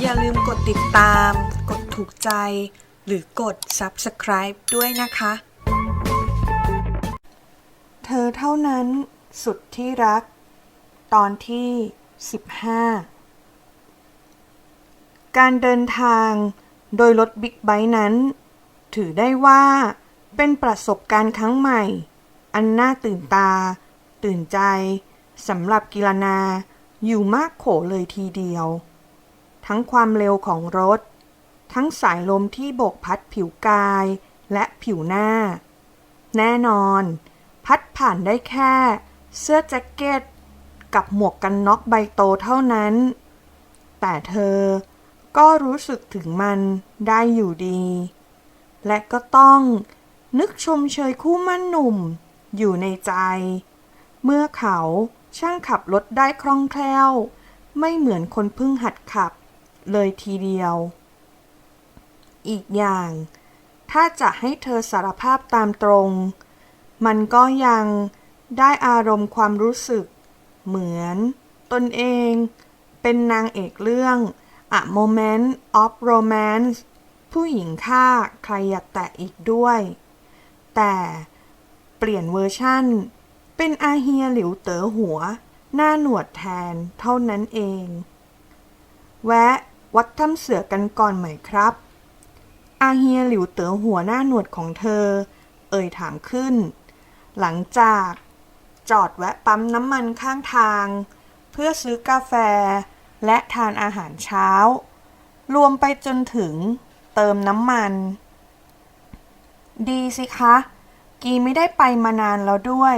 อย่าลืมกดติดตาม กดถูกใจ หรือกด subscribe ด้วยนะคะ เธอเท่านั้นสุดที่รัก ตอนที่ 15 การเดินทางโดยรถบิ๊กไบค์นั้น ถือได้ว่าเป็นประสบการณ์ครั้งใหม่ อันน่าตื่นตา ตื่นใจสำหรับกิรนาอยู่มากโขเลยทีเดียว ทั้งความเร็วของรถ ทั้งสายลมที่โบกพัดผิวกายและผิวหน้า แน่นอน พัดผ่านได้แค่ เสื้อแจ็คเก็ต กับหมวกกันน็อกใบโตเท่านั้น แต่เธอก็รู้สึกถึงมันได้อยู่ดี และก็ต้องนึกชมเชยคู่มั่นหนุ่มอยู่ในใจ เมื่อเขาช่างขับรถได้คล่องแคล่ว ไม่เหมือนคนเพิ่งหัดขับ เลยทีเดียว อีกอย่าง ถ้าจะให้เธอสารภาพตามตรง มันก็ยังได้อารมณ์ความรู้สึก เหมือนตนเอง เป็นนางเอกเรื่อง A Moment of Romance ผู้หญิงฆ่าใครอยากแตะอีกด้วย แต่เปลี่ยนเวอร์ชั่น เป็นอาเฮียหลิวเต๋อหัว หน้าหนวดแทนเท่านั้นเอง แวะ วัดถ้ำเสือกันก่อนไหมครับ อาเฮียหลิวเต๋อหัวหน้าหนวดของเธอ เอ่ยถามขึ้น หลังจากจอดแวะปั๊มน้ำมันข้างทาง เพื่อซื้อกาแฟและทานอาหารเช้า รวมไปจนถึงเติมน้ำมัน ดีสิคะ กีไม่ได้ไปมานานแล้วด้วย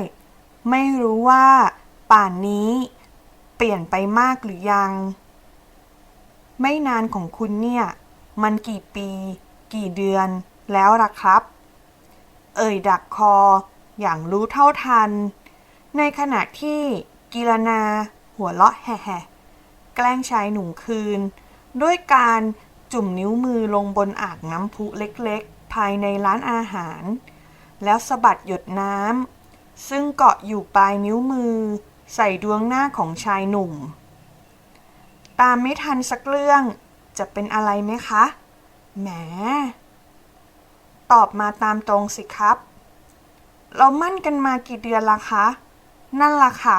ไม่รู้ว่า ป่านนี้ เปลี่ยนไปมากหรือยัง ไม่นานของคุณเนี่ย มันกี่ปี กี่เดือนแล้วล่ะครับ เอ่ยดักคอ อย่างรู้เท่าทัน ในขณะที่กีรนาหัวเราะแห่แกล้งชายหนุ่มคืน ด้วยการจุ่มนิ้วมือลงบนอ่างน้ำพุเล็กๆ ภายในร้านอาหาร แล้วสะบัดหยดน้ำซึ่งเกาะอยู่ปลายนิ้วมือ ใส่ดวงหน้าของชายหนุ่ม ตามไม่ทันสักเรื่อง จะเป็นอะไรไหมคะ แหม ตอบมาตามตรงสิครับ เรามั่นกันมากี่เดือนละคะ นั่นล่ะค่ะ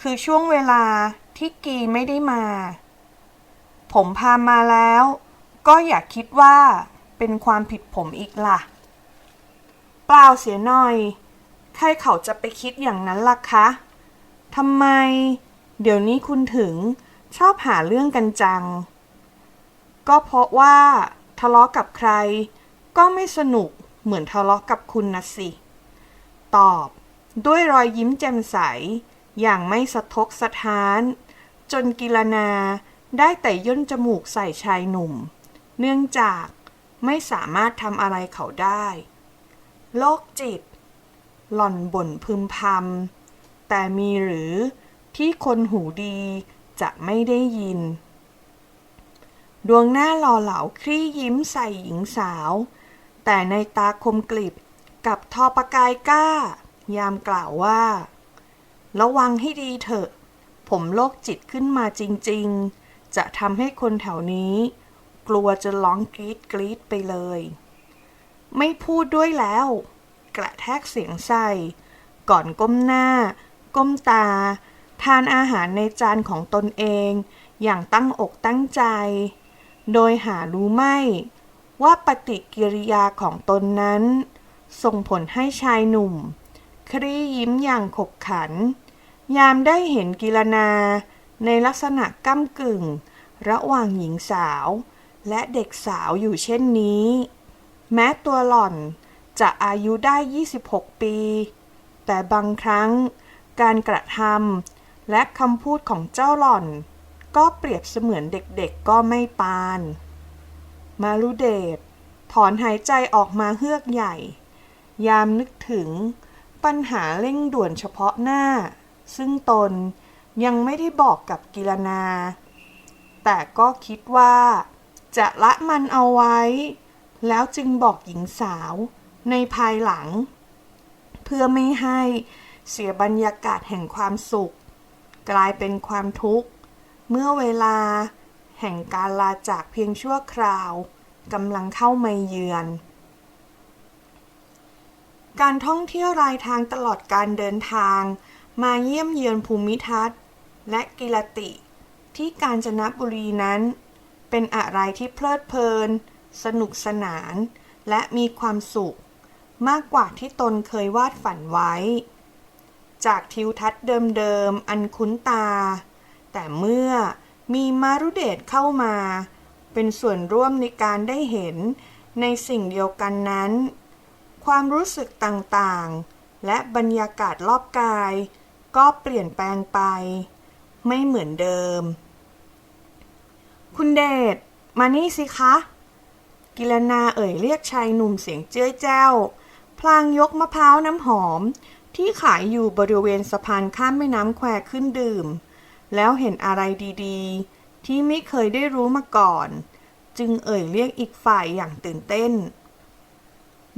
คือช่วงเวลาที่กีไม่ได้มา ผมพามาแล้ว ก็อย่าคิดว่าเป็นความผิดผมอีกล่ะ เปล่าเสียหน่อย ใครเขาจะไปคิดอย่างนั้นล่ะคะทำไม เดี๋ยวนี้คุณถึง ชอบหาเรื่องกันจัง ก็เพราะว่า ทะเลาะกับใคร ก็ไม่สนุกเหมือนทะเลาะกับคุณนะสิ ตอบด้วยรอยยิ้มแจ่มใส อย่างไม่สะทกสะท้าน จนกิรนาได้แต่ย่นจมูกใส่ชายหนุ่ม เนื่องจากไม่สามารถทำอะไรเขาได้โรคจิต หล่อนบ่นพึมพำแต่มีหรือที่คนหูดี จะไม่ได้ยิน ดวงหน้าหล่อเหลาคลี่ยิ้มใส่หญิงสาว แต่ในตาคมกลิบกับทอประกายกล้า ยามกล่าวว่า ระวังให้ดีเถอะ ผมโรคจิตขึ้นมาจริง ๆ จะทำให้คนแถวนี้ กลัวจะร้องกรีดกรีดไปเลย ไม่พูดด้วยแล้ว กระแทกเสียงใส่ ก่อนก้มหน้า ก้มตา ทานอาหารในจานของตนเอง อย่างตั้งอกตั้งใจ โดยหารู้ไม่ ว่าปฏิกิริยาของตนนั้น ส่งผลให้ชายหนุ่ม ครี่ยิ้มอย่างขบขัน ยามได้เห็นกิรนาในลักษณะก้ำกึ่ง ระหว่างหญิงสาวและเด็กสาวอยู่เช่นนี้ แม้ตัวหล่อนจะอายุได้ 26 ปี แต่บางครั้งการกระทำ และคำพูดของเจ้าหล่อน ก็เปรียบเสมือนเด็กๆก็ไม่ปาน มารุเดชถอนหายใจออกมาเฮือกใหญ่ ยามนึกถึงปัญหาเร่งด่วนเฉพาะหน้า ซึ่งตนยังไม่ได้บอกกับกิรนา แต่ก็คิดว่า จะละมันเอาไว้ แล้วจึงบอกหญิงสาวในภายหลัง เพื่อไม่ให้เสียบรรยากาศแห่งความสุข กลายเป็นความทุกข์ เมื่อเวลา แห่งการลาจากเพียงชั่วคราวกำลังเข้ามาเยือน การท่องเที่ยวรายทางตลอดการเดินทาง มาเยี่ยมเยือนภูมิทัศน์ และกิรติ ที่กาญจนบุรีนั้น เป็นอะไรที่เพลิดเพลิน สนุกสนาน และมีความสุข มากกว่าที่ตนเคยวาดฝันไว้ จากทิวทัศน์เดิมๆ อันคุ้นตา แต่เมื่อมีมารุเดชเข้ามา เป็นส่วนร่วมในการได้เห็นในสิ่งเดียวกันนั้น ความรู้สึกต่างๆ และบรรยากาศรอบกาย ก็เปลี่ยนแปลงไป ไม่เหมือนเดิม คุณเดช มานี่สิคะ กิรนาเอ่ยเรียกชายหนุ่มเสียงเจ้ยแจ้ว พลางยกมะพร้าวน้ำหอม ที่ขายอยู่บริเวณสะพานข้ามแม่น้ำแควขึ้นดื่ม แล้วเห็นอะไรดีๆ ที่ไม่เคยได้รู้มาก่อน จึงเอ่ยเรียกอีกฝ่ายอย่างตื่นเต้น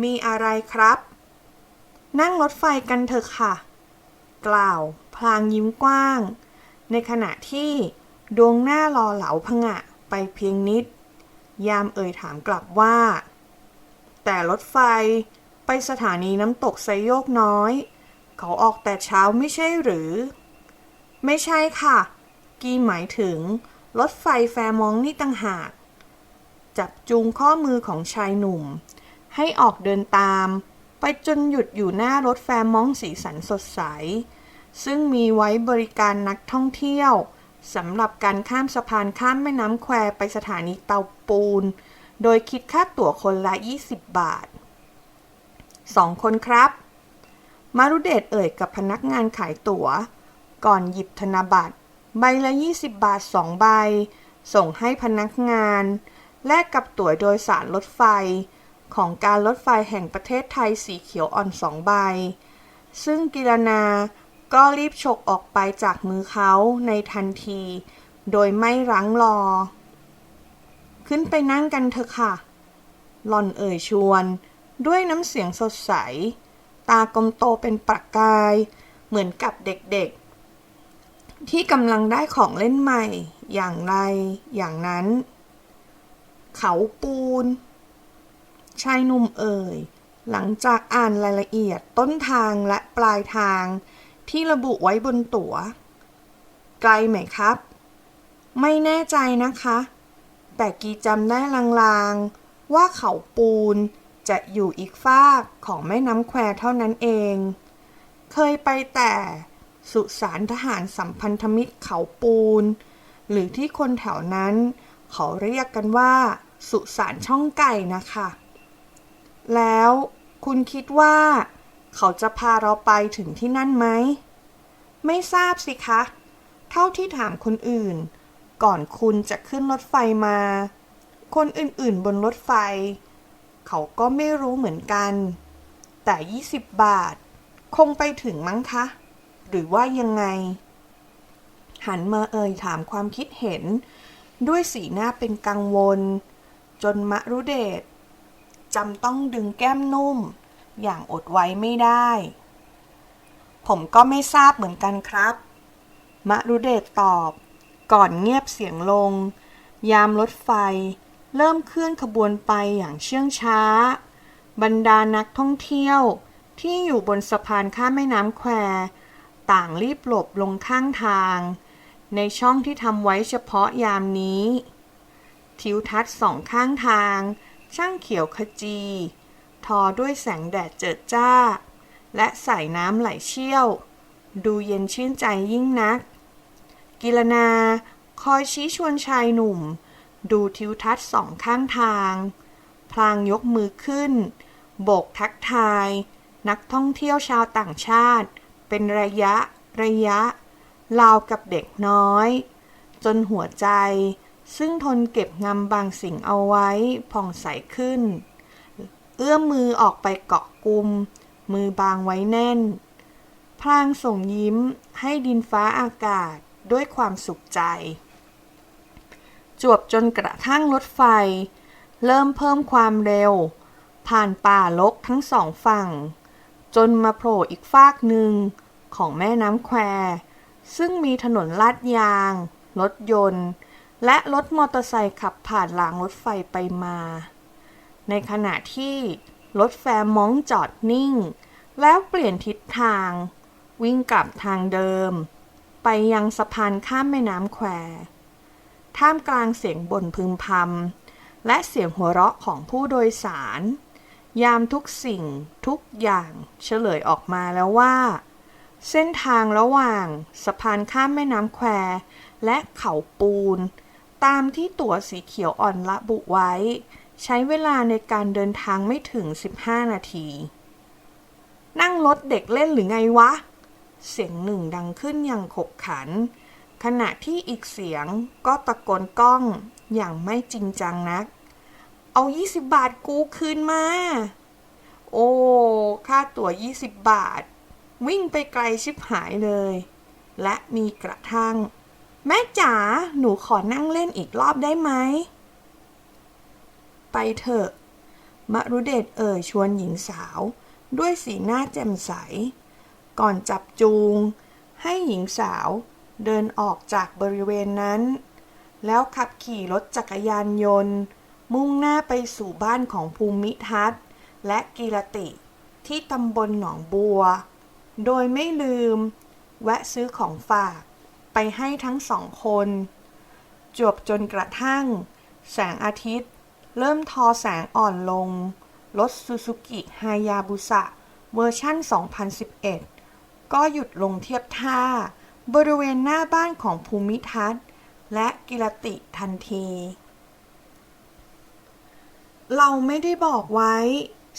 มีอะไรครับ นั่งรถไฟกันเถอะค่ะ กล่าว พลางยิ้มกว้าง ในขณะที่ดวงหน้ารอเหลาพงะไปเพียงนิด ยามเอ่ยถามกลับว่า แต่รถไฟไปสถานีน้ำตกไซโยกน้อย เขาออกแต่เช้าไม่ใช่หรือ ไม่ใช่ค่ะ กีหมายถึง รถไฟแฟร์มองนี่ตั้งหาก จับจูงข้อมือของชายหนุ่ม ให้ออกเดินตาม ไปจนหยุดอยู่หน้ารถแฟร์มองสีสันสดใส ซึ่งมีไว้บริการนักท่องเที่ยวสำหรับการข้ามสะพานข้ามแม่น้ำแควไปสถานีเตาปูน โดยคิดค่าตั๋วคนละ 20 บาทสองคนครับ มารุเดชเอ่ยกับพนักงานขายตั๋ว ก่อนหยิบธนบัตร ใบละ 20 บาทสองใบ ส่งให้พนักงาน แลกกับตั๋วโดยสารรถไฟ ของการรถไฟแห่งประเทศไทยสีเขียวอ่อนสองใบ ซึ่งกิรนาก็รีบฉกออกไปจากมือเขาในทันที โดยไม่รั้งรอ ขึ้นไปนั่งกันเถอะค่ะหล่อนเอ่ยชวน ด้วยน้ำเสียงสดใส ตากลมโตเป็นประกาย เหมือนกับเด็กๆ ที่กำลังได้ของเล่นใหม่ อย่างไร อย่างนั้น เขาปูน ชายหนุ่มเอ่ย หลังจากอ่านรายละเอียดต้นทางและปลายทางที่ระบุไว้บนตัว๋ว ไกลไหมครับ ไม่แน่ใจนะคะ แต่กีจำได้ลางๆ ว่าเขาปูน จะอยู่อีกฟากของแม่น้ำแควเท่านั้นเอง เคยไปแต่สุสานทหารสัมพันธมิตรเขาปูน หรือที่คนแถวนั้นเขาเรียกกันว่า สุสานช่องไก่นะคะ แล้วคุณคิดว่า เขาจะพาเราไปถึงที่นั่นไหม ไม่ทราบสิคะ เท่าที่ถามคนอื่น ก่อนคุณจะขึ้นรถไฟมา คนอื่นๆบนรถไฟ เขาก็ไม่รู้เหมือนกัน แต่ 20 บาท คงไปถึงมั้งคะ หรือว่ายังไง หันมาเอ่ยถามความคิดเห็น ด้วยสีหน้าเป็นกังวล จนมะรุเดชจำต้องดึงแก้มนุ่ม อย่างอดไว้ไม่ได้ ผมก็ไม่ทราบเหมือนกันครับ มะรุเดชตอบ ก่อนเงียบเสียงลง ยามรถไฟ เริ่มเคลื่อนขบวนไปอย่างเชื่องช้า บรรดานักท่องเที่ยวที่อยู่บนสะพานข้ามแม่น้ำแคว ต่างรีบหลบลงข้างทาง ในช่องที่ทำไว้เฉพาะยามนี้ ทิวทัศน์สองข้างทาง ช่างเขียวขจี ทอด้วยแสงแดดเจิดจ้า และสายน้ำไหลเชี่ยว ดูเย็นชื่นใจยิ่งนัก กิรนาคอยชี้ชวนชายหนุ่ม ดูทิวทัศน์สองข้างทาง พลางยกมือขึ้น โบกทักทาย นักท่องเที่ยวชาวต่างชาติ เป็นระยะ ระยะราวกับเด็กน้อย จนหัวใจ ซึ่งทนเก็บงำบางสิ่งเอาไว้ผ่องใสขึ้น เอื้อมมือออกไปเกาะกลุม มือบางไว้แน่น พลางส่งยิ้มให้ดินฟ้าอากาศด้วยความสุขใจ วบจนกระทั่งรถไฟ เริ่มเพิ่มความเร็ว ผ่านป่าลกทั้งสองฝั่ง จนมาโผล่อีกฟากหนึ่งของแม่น้ำแควซึ่งมีถนนลาดยาง รถยนต์ และรถมอเตอร์ไซค์ขับผ่านรางรถไฟไปมา ในขณะที่รถแฟมองจอดนิ่ง แล้วเปลี่ยนทิศทาง วิ่งกลับทางเดิม ไปยังสะพานข้ามแม่น้ำแคว ท่ามกลางเสียงบ่นพึมพำและเสียงหัวเราะของผู้โดยสาร ยามทุกสิ่งทุกอย่างเฉลยออกมาแล้วว่า เส้นทางระหว่างสะพานข้ามแม่น้ำแคว และเขาปูน ตามที่ตั๋วสีเขียวอ่อนระบุไว้ ใช้เวลาในการเดินทางไม่ถึง 15 นาที นั่งรถเด็กเล่นหรือไงวะ เสียงหนึ่งดังขึ้นอย่างขบขัน ขณะที่อีกเสียงก็ตะโกนกล้องอย่างไม่จริงจังนัก เอา 20 บาทกูคืนมา โอ้ ค่าตั๋ว 20 บาท วิ่งไปไกลชิบหายเลย และมีกระทั่ง แม่จ๋า หนูขอนั่งเล่นอีกรอบได้ไหม ไปเถอะ มรุเดชเอ่ยชวนหญิงสาว ด้วยสีหน้าแจ่มใส ก่อนจับจูง ให้หญิงสาว เดินออกจากบริเวณนั้น แล้วขับขี่รถจักรยานยนต์ มุ่งหน้าไปสู่บ้านของภูมิทัศน์ และกีรติ ที่ตำบลหนองบัว โดยไม่ลืม แวะซื้อของฝาก ไปให้ทั้งสองคน จวบจนกระทั่ง แสงอาทิตย์ เริ่มทอแสงอ่อนลง รถซูซูกิฮายาบุสะเวอร์ชั่น 2011 ก็หยุดลงเทียบท่า บริเวณหน้าบ้านของภูมิทัศน์ และกิรติทันที เราไม่ได้บอกไว้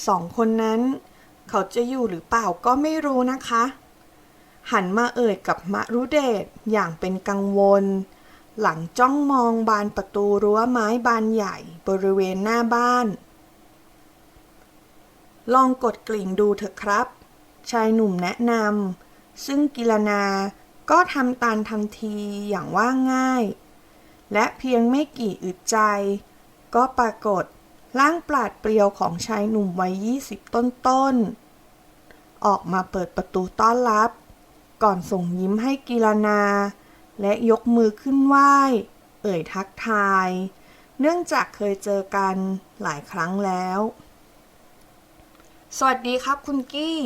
สองคนนั้น เขาจะอยู่หรือเปล่าก็ไม่รู้นะคะ หันมาเอ่ยกับมะรุเดชอย่างเป็นกังวล หลังจ้องมองบานประตูรั้วไม้บานใหญ่บริเวณหน้าบ้าน ลองกดกลิ่งดูเถอะครับ ชายหนุ่มแนะนำซึ่งกิลนา ก็ทำตามทันทีอย่างว่าง่าย และเพียงไม่กี่อึดใจ ก็ปรากฏร่างปราดเปรียวของชายหนุ่มวัยยี่สิบต้นๆ ออกมาเปิดประตูต้อนรับ ก่อนส่งยิ้มให้กีลนา และยกมือขึ้นไหว้ เอ่ยทักทาย เนื่องจากเคยเจอกันหลายครั้งแล้ว สวัสดีครับคุณกี้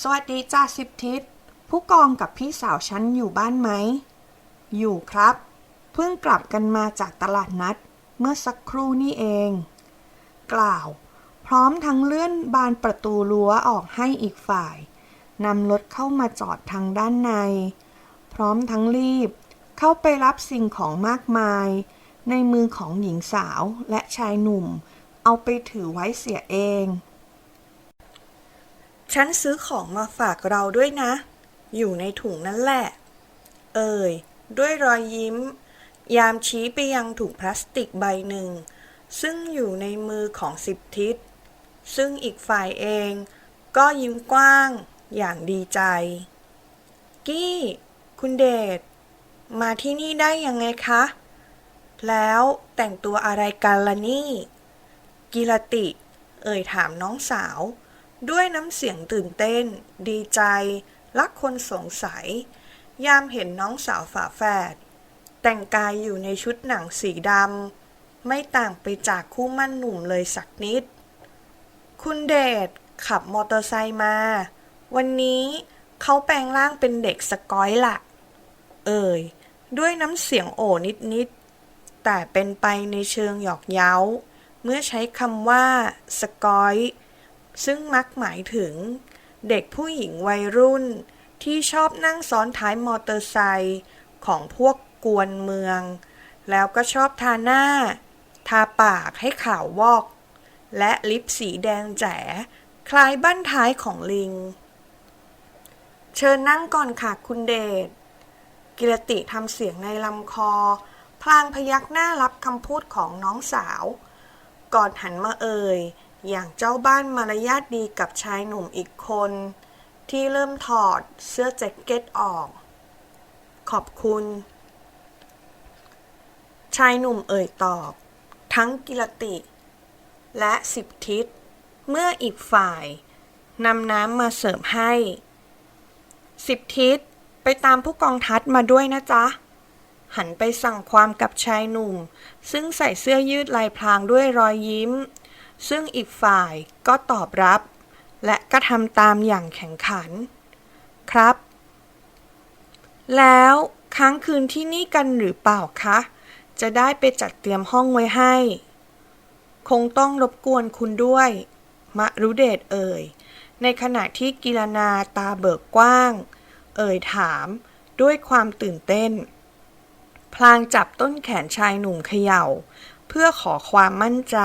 สวัสดีจ้าสิบทิศ ผู้กองกับพี่สาวฉันอยู่บ้านไหม อยู่ครับ เพิ่งกลับกันมาจากตลาดนัด เมื่อสักครู่นี่เอง กล่าว พร้อมทั้งเลื่อนบานประตูรั้วออกให้อีกฝ่ายนำรถเข้ามาจอดทางด้านใน พร้อมทั้งรีบ เข้าไปรับสิ่งของมากมาย ในมือของหญิงสาวและชายหนุ่ม เอาไปถือไว้เสียเอง ฉันซื้อของมาฝากเราด้วยนะ อยู่ในถุงนั่นแหละ เอ่ย ด้วยรอยยิ้ม ยามชี้ไปยังถุงพลาสติกใบหนึ่ง ซึ่งอยู่ในมือของสิบทิศ ซึ่งอีกฝ่ายเอง ก็ยิ้มกว้างอย่างดีใจ กี้ คุณเดช มาที่นี่ได้ยังไงคะ แล้วแต่งตัวอะไรกันล่ะนี่ กิรติ เอ่ยถามน้องสาว ด้วยน้ำเสียงตื่นเต้น ดีใจ ลักคนสงสัย ยามเห็นน้องสาวฝาแฝด แต่งกายอยู่ในชุดหนังสีดำ ไม่ต่างไปจากคู่มั่นหนุ่มเลยสักนิด คุณเดชขับมอเตอร์ไซค์มา วันนี้เขาแปลงร่างเป็นเด็กสกอยล่ะ เอ่ย ด้วยน้ำเสียงโอนิดๆ แต่เป็นไปในเชิงหยอกเย้า เมื่อใช้คำว่า สกอย ซึ่งมักหมายถึง เด็กผู้หญิงวัยรุ่น ที่ชอบนั่งซ้อนท้ายมอเตอร์ไซค์ของพวกกวนเมือง แล้วก็ชอบทาหน้า ทาปากให้ขาววอก และลิปสีแดงแจ๋คล้ายบั้นท้ายของลิง เชิญนั่งก่อนค่ะคุณเดช กิรติทำเสียงในลำคอ พลางพยักหน้ารับคำพูดของน้องสาว ก่อนหันมาเอ่ย อย่างเจ้าบ้านมารยาทดีกับชายหนุ่มอีกคน ที่เริ่มถอดเสื้อแจ็คเก็ตออก ขอบคุณ ชายหนุ่มเอ่ยตอบ ทั้งกิรติ และสิบทิศ เมื่ออีกฝ่ายนำน้ำมาเสร์ฟให้ สิบทิศไปตามผู้กองทัดมาด้วยนะจ๊ะ หันไปสั่งความกับชายหนุ่ม ซึ่งใส่เสื้อยืดลายพรางด้วยรอยยิ้ม ซึ่งอีกฝ่ายก็ตอบรับ และกระทำตามอย่างแข็งขัน ครับ แล้วค้างคืนที่นี่กันหรือเปล่าคะ จะได้ไปจัดเตรียมห้องไว้ให้ คงต้องรบกวนคุณด้วย มะรุเดชเอ่ย ในขณะที่กิรนาตาเบิกกว้าง เอ่ยถามด้วยความตื่นเต้น พลางจับต้นแขนชายหนุ่มเขย่า เพื่อขอความมั่นใจ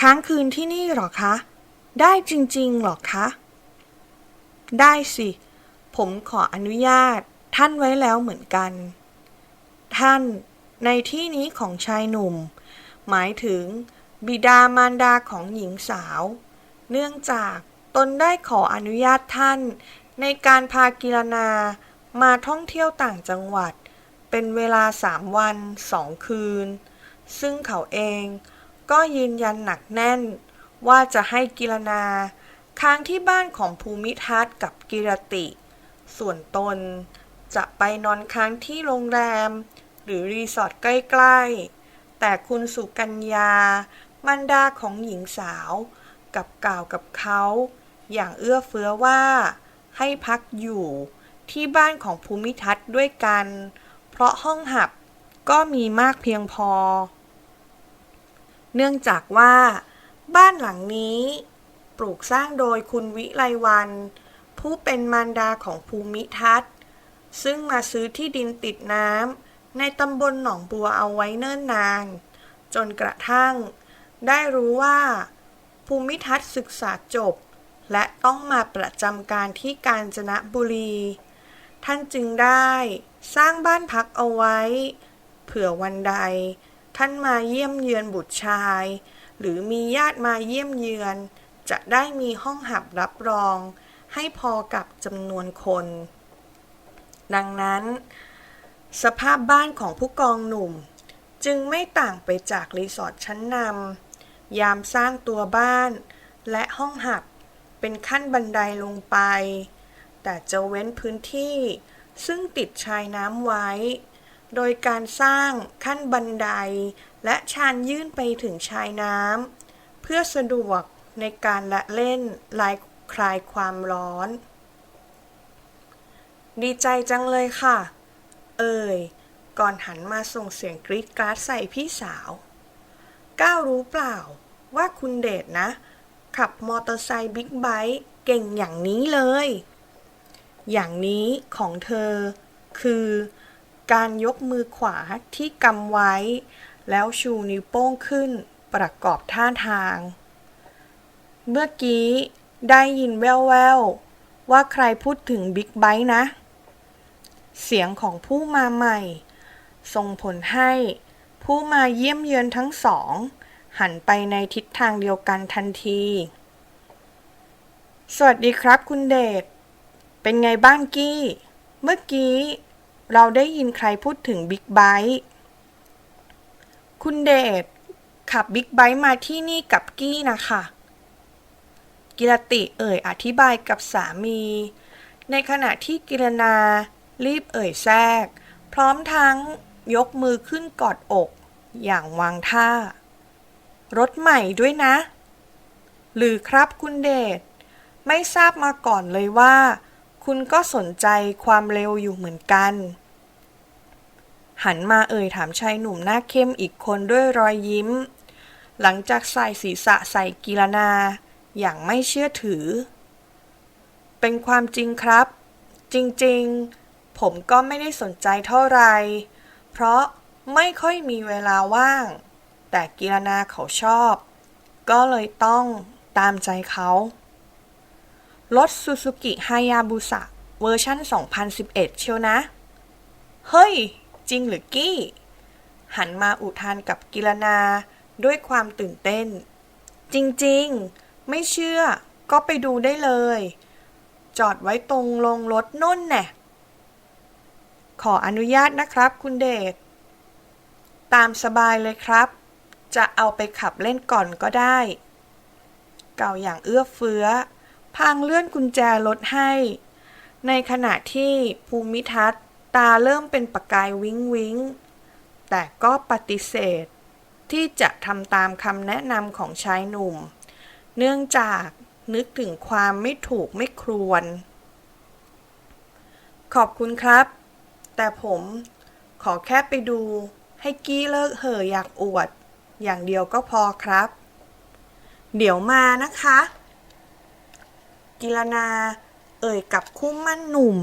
ค้างคืนที่นี่หรอคะ ได้จริงๆหรอคะ ได้สิ ผมขออนุญาตท่านไว้แล้วเหมือนกัน ท่านในที่นี้ของชายหนุ่ม หมายถึง บิดามารดาของหญิงสาว เนื่องจากตนได้ขออนุญาตท่าน ในการพากิรนามาท่องเที่ยวต่างจังหวัด เป็นเวลาสามวันสองคืน ซึ่งเขาเอง ก็ยืนยันหนักแน่น ว่าจะให้กิรนา ค้างที่บ้านของภูมิทัศน์กับกิรติ ส่วนตนจะไปนอนค้างที่โรงแรม หรือรีสอร์ทใกล้ๆ แต่คุณสุกัญญา มันดาของหญิงสาว กับกล่าวกับเขา อย่างเอื้อเฟื้อว่า ให้พักอยู่ที่บ้านของภูมิทัศน์ด้วยกัน เพราะห้องหับก็มีมากเพียงพอ เนื่องจากว่า บ้านหลังนี้ปลูกสร้างโดยคุณวิไลวัน ผู้เป็นมารดาของภูมิทัศน์ ซึ่งมาซื้อที่ดินติดน้ำในตำบลหนองบัวเอาไว้เนิ่นนาน จนกระทั่ง ได้รู้ว่า ภูมิทัศน์ศึกษาจบ และต้องมาประจำการที่กาญจนบุรี ท่านจึงได้สร้างบ้านพักเอาไว้ เผื่อวันใด ท่านมาเยี่ยมเยือนบุตรชาย หรือมีญาติมาเยี่ยมเยือน จะได้มีห้องหับรับรอง ให้พอกับจำนวนคน ดังนั้น สภาพบ้านของผู้กองหนุ่ม จึงไม่ต่างไปจากรีสอร์ทชั้นนำยามสร้างตัวบ้าน และห้องหับเป็นขั้นบันไดลงไป แต่จะเว้นพื้นที่ซึ่งติดชายน้ำไว้ โดยการสร้างขั้นบันได และชานยื่นไปถึงชายน้ำเพื่อสะดวกในการละเล่นลายคลายความร้อน ดีใจจังเลยค่ะ เอ่ย ก่อนหันมาส่งเสียงกรี๊ดกราดใส่พี่สาว ก้าวรู้เปล่าว่าคุณเดชนะ ขับมอเตอร์ไซค์บิ๊กไบค์เก่งอย่างนี้เลย อย่างนี้ของเธอคือ การยกมือขวาที่กำไว้ แล้วชูนิ้วโป้งขึ้นประกอบท่าทาง เมื่อกี้ได้ยินแว่วๆ ว่าใครพูดถึงบิ๊กไบค์นะ เสียงของผู้มาใหม่ ส่งผลให้ผู้มาเยี่ยมเยือนทั้งสอง หันไปในทิศทางเดียวกันทันที สวัสดีครับคุณเดช เป็นไงบ้างกี้ เมื่อกี้ เราได้ยินใครพูดถึงบิ๊กไบค์คุณเดชขับบิ๊กไบค์มาที่นี่กับกี้นะคะ กิรติเอ่ยอธิบายกับสามี ในขณะที่กิรนารีบเอ่ยแทรก พร้อมทั้งยกมือขึ้นกอดอก อย่างวางท่า รถใหม่ด้วยนะ หรือครับคุณเดช ไม่ทราบมาก่อนเลยว่า คุณก็สนใจความเร็วอยู่เหมือนกัน หันมาเอ่ยถามชายหนุ่มหน้าเข้มอีกคนด้วยรอยยิ้ม หลังจากใส่ศีรษะใส่กีรนา อย่างไม่เชื่อถือ เป็นความจริงครับ จริงๆ ผมก็ไม่ได้สนใจเท่าไหร่ เพราะไม่ค่อยมีเวลาว่าง แต่กีรนาเขาชอบ ก็เลยต้องตามใจเขา รถซูซูกิฮายาบุสะเวอร์ชัน2011 เชียวนะ เฮ้ย จริงหรือกี้ หันมาอุทานกับกิรนา ด้วยความตื่นเต้น จริงๆ ไม่เชื่อ ก็ไปดูได้เลย จอดไว้ตรงลงรถน่นแน่ขออนุญาตนะครับคุณเดช ตามสบายเลยครับ จะเอาไปขับเล่นก่อนก็ได้ เก่าอย่างเอื้อเฟื้อ พางเลื่อนกุญแจรถให้ ในขณะที่ภูมิทัศน์ตาเริ่มเป็นประกายวิงวิงแต่ก็ปฏิเสธ ที่จะทำตามคำแนะนำของชายหนุ่ม เนื่องจากนึกถึงความไม่ถูกไม่ครวนขอบคุณครับ แต่ผมขอแค่ไปดูให้กี้เลิกเห่ออยากอวด อย่างเดียวก็พอครับ เดี๋ยวมานะคะ กิรนา เอ่ยกับคู่มั่นหนุ่ม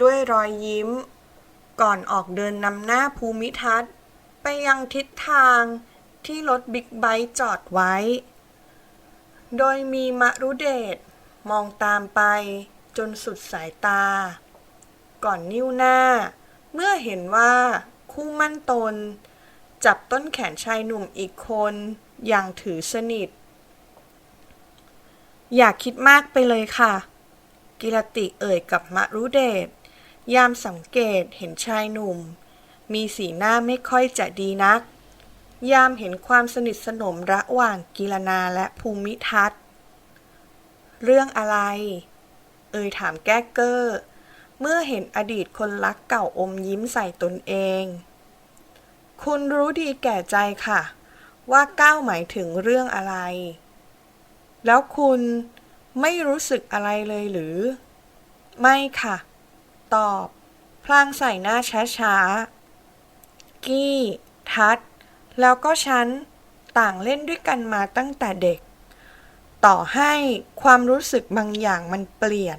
ด้วยรอยยิ้ม ก่อนออกเดินนำหน้าภูมิทัศน์ ไปยังทิศทางที่รถบิ๊กไบค์จอดไว้ โดยมีมรุเดชมองตามไปจนสุดสายตา ก่อนนิ้วหน้า เมื่อเห็นว่าคู่มั่นตน จับต้นแขนชายหนุ่มอีกคน อย่างถือสนิท อย่าคิดมากไปเลยค่ะ กิรติเอ่ยกับมรุเดช ยามสังเกตเห็นชายหนุ่ม มีสีหน้าไม่ค่อยจะดีนัก ยามเห็นความสนิทสนมระหว่างกิรนาและภูมิทัศน์ เรื่องอะไร เอ่ยถามแก้เกอร์ เมื่อเห็นอดีตคนรักเก่าอมยิ้มใส่ตนเอง คุณรู้ดีแก่ใจค่ะ ว่าก้าวหมายถึงเรื่องอะไร แล้วคุณไม่รู้สึกอะไรเลยหรือ ไม่ค่ะ ตอบ พลางใส่หน้าช้าๆ กี้ ทัด แล้วก็ฉัน ต่างเล่นด้วยกันมาตั้งแต่เด็ก ต่อให้ความรู้สึกบางอย่างมันเปลี่ยน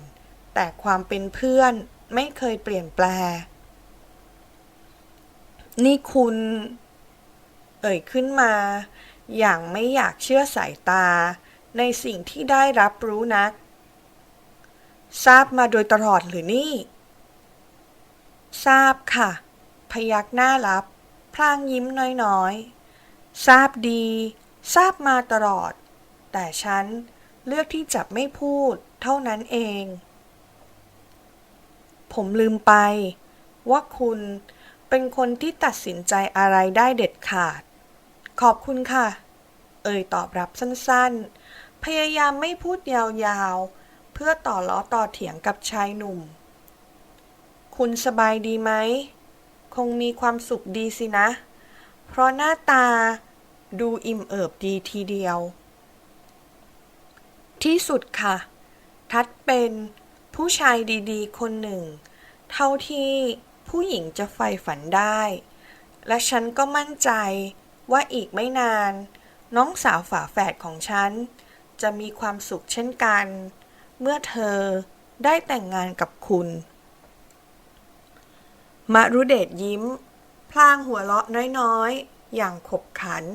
แต่ความเป็นเพื่อนไม่เคยเปลี่ยนแปล นี่คุณ เอ่ยขึ้นมา อย่างไม่อยากเชื่อสายตา ในสิ่งที่ได้รับรู้นัก ทราบมาโดยตลอดหรือนี่ ทราบค่ะ พยักหน้ารับ พลางยิ้มน้อยๆ ทราบดี ทราบมาตลอด แต่ฉันเลือกที่จะไม่พูดเท่านั้นเอง ผมลืมไป ว่าคุณเป็นคนที่ตัดสินใจอะไรได้เด็ดขาด ขอบคุณค่ะ เอ่ยตอบรับสั้นๆ พยายามไม่พูดยาวๆ เพื่อต่อล้อต่อเถียงกับชายหนุ่ม คุณสบายดีไหม คงมีความสุขดีสินะ เพราะหน้าตาดูอิ่มเอิบดีทีเดียว ที่สุดค่ะ ทัดเป็นผู้ชายดีๆ คนหนึ่ง เท่าที่ผู้หญิงจะใฝ่ฝันได้ และฉันก็มั่นใจว่าอีกไม่นาน น้องสาวฝาแฝดของฉัน จะมีความสุขเช่นกัน เมื่อเธอได้แต่งงานกับคุณ มารุเดชยิ้ม พลางหัวเราะน้อยๆ อย่างขบขัน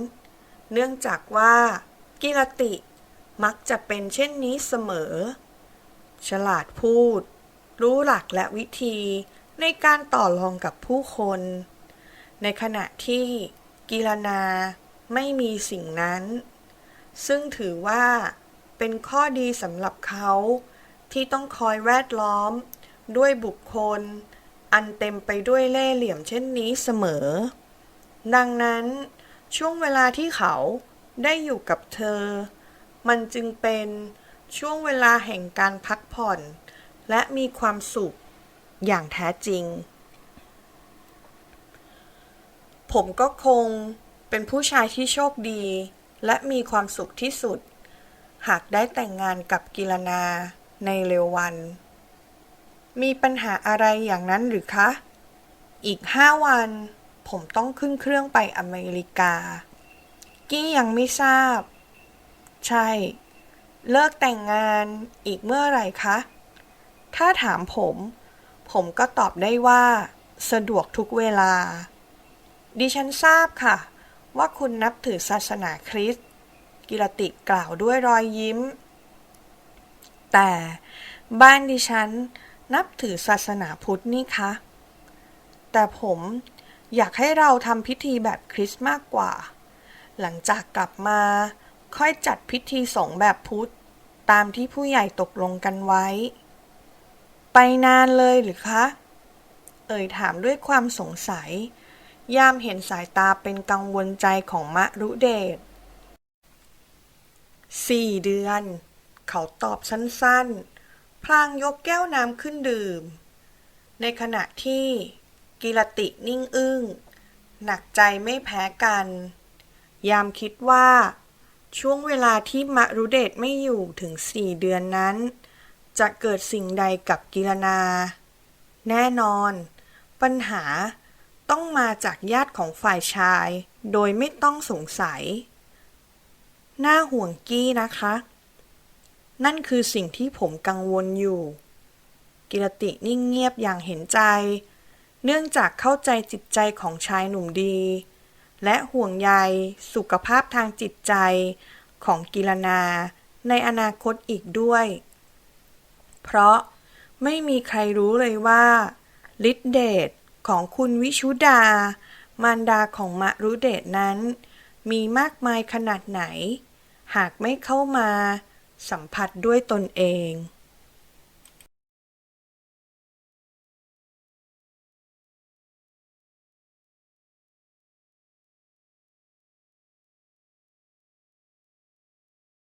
เนื่องจากว่า กิรติมักจะเป็นเช่นนี้เสมอ ฉลาดพูด รู้หลักและวิธีในการต่อรองกับผู้คน ในขณะที่กีรนาไม่มีสิ่งนั้น ซึ่งถือว่าเป็นข้อดีสำหรับเขาที่ต้องคอยแวดล้อมด้วยบุคคล อันเต็มไปด้วยเล่ห์เหลี่ยมเช่นนี้เสมอ ดังนั้นช่วงเวลาที่เขาได้อยู่กับเธอ มันจึงเป็นช่วงเวลาแห่งการพักผ่อน และมีความสุขอย่างแท้จริง ผมก็คงเป็นผู้ชายที่โชคดี และมีความสุขที่สุด หากได้แต่งงานกับกิรนาในเร็ววัน มีปัญหาอะไรอย่างนั้นหรือคะ อีกห้าวัน ผมต้องขึ้นเครื่องไปอเมริกา กี้ยังไม่ทราบ ใช่ เลิกแต่งงานอีกเมื่อไหร่คะ ถ้าถามผม ผมก็ตอบได้ว่า สะดวกทุกเวลา ดิฉันทราบค่ะ ว่าคุณนับถือศาสนาคริสต์กิรติกล่าวด้วยรอยยิ้ม แต่บ้านดิฉันนับถือศาสนาพุทธนี่คะ แต่ผมอยากให้เราทำพิธีแบบคริสต์มากกว่า หลังจากกลับมาค่อยจัดพิธีสงฆ์แบบพุทธ ตามที่ผู้ใหญ่ตกลงกันไว้ ไปนานเลยหรือคะ เอ่ยถามด้วยความสงสัย ยามเห็นสายตาเป็นกังวลใจของมะรุเดชสี่เดือน เขาตอบสั้นๆ พลางยกแก้วน้ำขึ้นดื่ม ในขณะที่กิรตินิ่งอึ้ง หนักใจไม่แพ้กัน ยามคิดว่า ช่วงเวลาที่มรุเดชไม่อยู่ถึงสี่เดือนนั้น จะเกิดสิ่งใดกับกิรนา แน่นอน ปัญหา ต้องมาจากญาติของฝ่ายชาย โดยไม่ต้องสงสัย น่าห่วงกี้นะคะ นั่นคือสิ่งที่ผมกังวลอยู่ กิรตินิ่งเงียบอย่างเห็นใจ เนื่องจากเข้าใจจิตใจของชายหนุ่มดี และห่วงใยสุขภาพทางจิตใจของกิรนาในอนาคตอีกด้วย เพราะไม่มีใครรู้เลยว่าฤทธิเดช ของคุณวิชุดา มารดาของมะรุเดชนั้น มีมากมายขนาดไหน หากไม่เข้ามา สัมผัสด้วยตนเอง